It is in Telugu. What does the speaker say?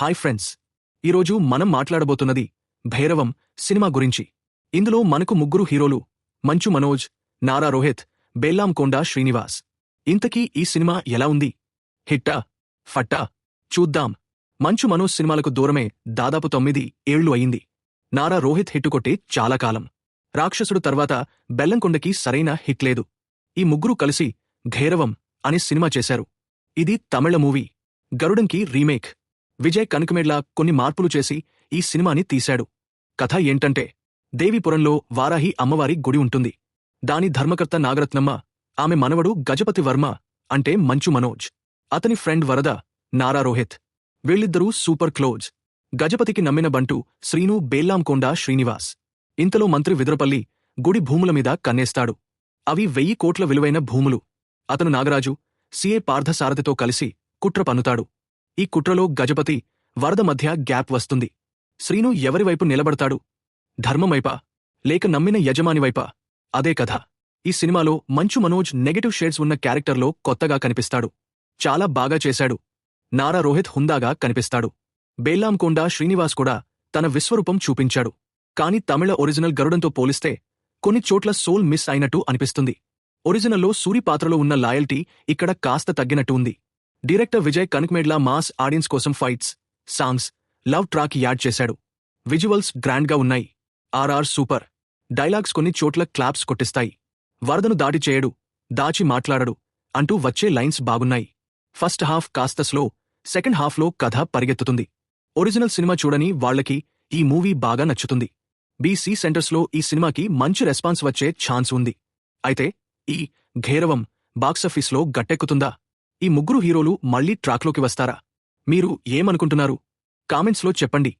Hi friends. ఈరోజు మనం మాట్లాడబోతున్నది భైరవం సినిమా గురించి. ఇందులో మనకు ముగ్గురు హీరోలు మంచు మనోజ్ నారా రోహిత్ బెల్లాం కొండా శ్రీనివాస్. ఇంతకీ ఈ సినిమా ఎలా ఉంది? హిట్టా? ఫట్టా? చూద్దాం. మంచు మనోజ్ సినిమాలకు దూరమే దాదాపు తొమ్మిది ఏళ్ళు అయింది. నారా రోహిత్ హిట్టుకొట్టే చాలా కాలం. రాక్షసుడు తర్వాత బెల్లంకొండకి సరైన హిట్ లేదు. ఈ ముగ్గురు కలిసి ఘైరవం అనే సినిమా చేశారు. ఇది తమిళ మూవీ. గరుడంకి రీమేక్. విజయ్ కనకమేడ్లా కొన్ని మార్పులు చేసి ఈ సినిమాని తీశాడు. కథ ఏంటంటే దేవిపురంలో వారాహి అమ్మవారి గుడి ఉంటుంది. దాని ధర్మకర్త నాగరత్నమ్మ ఆమె మనవడు గజపతి వర్మ అంటే మంచు మనోజ్. అతని ఫ్రెండ్ వరద నారా రోహిత్. వీళ్ళిద్దరూ సూపర్ క్లోజ్. గజపతికి నమ్మిన బంటు శ్రీను బేల్లాంకొండ శ్రీనివాస్. ఇంతలో మంత్రి విద్రపల్లి గుడి భూముల మీద కన్నేస్తాడు. అవి వెయ్యి కోట్ల విలువైన భూములు. అతను నాగరాజు సిఏ పార్థసారథితో కలిసి కుట్ర పన్నుతాడు. ఈ కుట్రలో గజపతి వరద మధ్య గ్యాప్ వస్తుంది. శ్రీను ఎవరివైపు నిలబడతాడు? ధర్మమైపా? లేక నమ్మిన యజమానివైపా అదే కథ. ఈ సినిమాలో మంచు మనోజ్ నెగటివ్ షేడ్స్ ఉన్న క్యారెక్టర్లో కొత్తగా కనిపిస్తాడు. చాలా బాగా చేశాడు. నారా రోహిత్ హుందాగా కనిపిస్తాడు. బేల్లాంకొండ శ్రీనివాస్ కూడా తన విశ్వరూపం చూపించాడు. కాని తమిళ ఒరిజినల్ గరుడంతో పోలిస్తే కొన్ని చోట్ల సోల్ మిస్ అయినట్టు అనిపిస్తుంది. ఒరిజినల్లో సూరి పాత్రలో ఉన్న లాయల్టీ ఇక్కడ కాస్త తగ్గినట్టు ఉంది. Director Vijay Kanakamedala mass audience కోసం fights songs love track add చేశాడు విజువల్స్ గ్రాండ్గా ఉన్నాయి ఆర్ఆర్ సూపర్ డైలాగ్స్ కొన్ని చోట్ల క్లాప్స్ కొట్టిస్తాయి వరదను దాటి చేయడు దాచి మాట్లాడడు అంటూ వచ్చే లైన్స్ బాగున్నాయి ఫస్ట్ హాఫ్ కాస్త స్లో సెకండ్ హాఫ్లో కథ పరిగెత్తుతుంది ఒరిజినల్ సినిమా చూడని వాళ్ళకి ఈ మూవీ బాగా నచ్చుతుంది బీసీ సెంటర్స్లో ఈ సినిమాకి మంచి రెస్పాన్స్ వచ్చే ఛాన్స్ ఉంది అయితే ఈ ఘేరవం బాక్సాఫీస్లో గట్టెక్కుతుందా ఈ ముగ్గురు హీరోలు మళ్ళీ ట్రాక్లోకి వస్తారా? మీరు ఏమనుకుంటున్నారు? కామెంట్స్లో చెప్పండి.